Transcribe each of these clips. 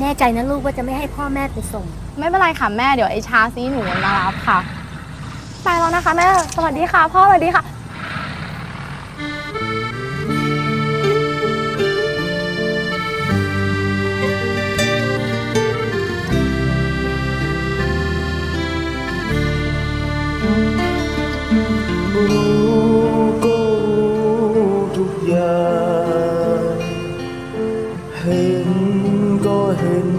แน่ใจนะลูกว่าจะไม่ให้พ่อแม่ไปส่ง ไม่เป็นไรค่ะแม่เดี๋ยวไอชาซีหนูมารับค่ะไปแล้วนะคะแม่สวัสดีค่ะ พ่อสวัสดีค่ะ รู้ก็รู้ทุกอย่างเห็นก็ เห็น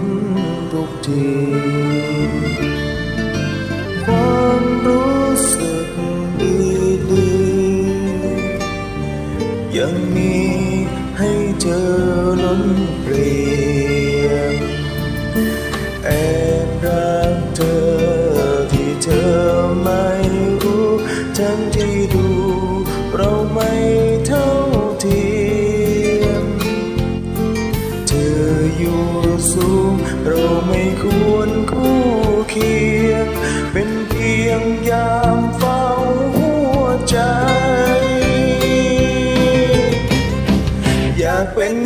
ทุกทีความรู้สึกดีดียังมีให้เธอล้นเปลี่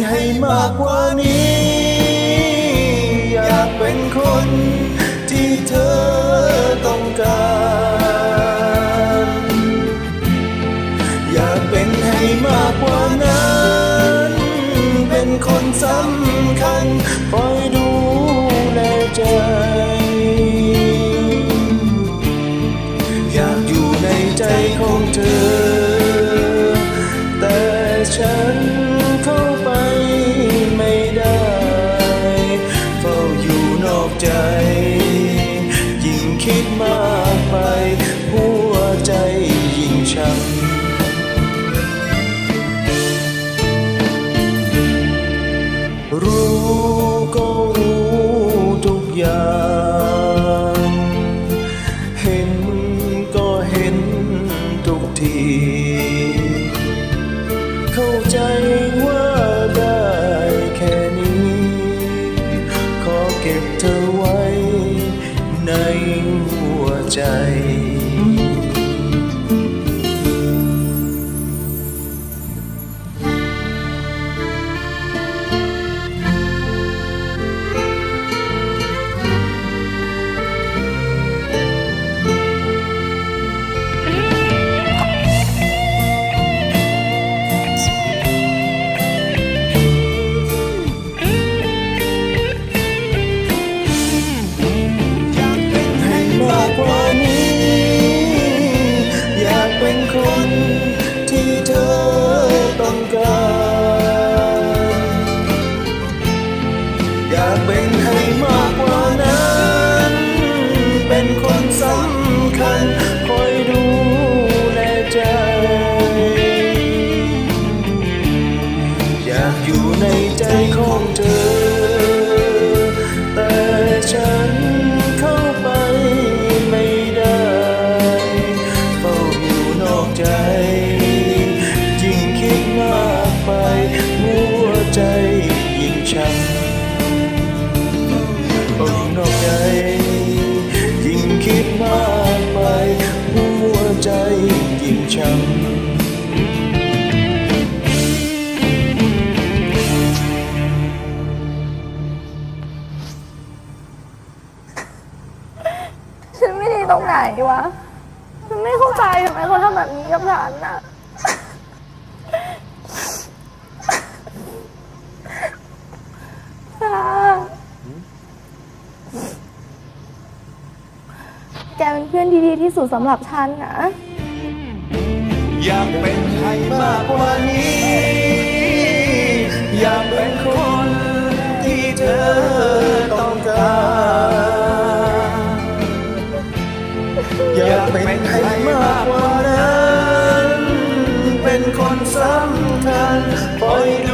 ให้มากกว่านี้ อยากเป็นคนที่เธอต้องการ มากไป หัวใจยิ่งช้ำรู้ก็รู้ทุกอย่าง เห็นก็เห็นทุกที เข้าใจว่าได้แค่นี้ ขอเก็บเธอไว้ในหัว ใจ อยากเป็นให้มากกว่านั้น ตรงไหนวะฉันไม่เข้าใจทำไมเขาทำแบบนี้กับฉันน่ะชาแกเป็นเพื่อนที่ดีที่สุดสำหรับฉันนะ อยากเป็นให้มากกว่านี้ อยากเป็นใครมากกว่านั้น เป็นคนสำคัญคอยดู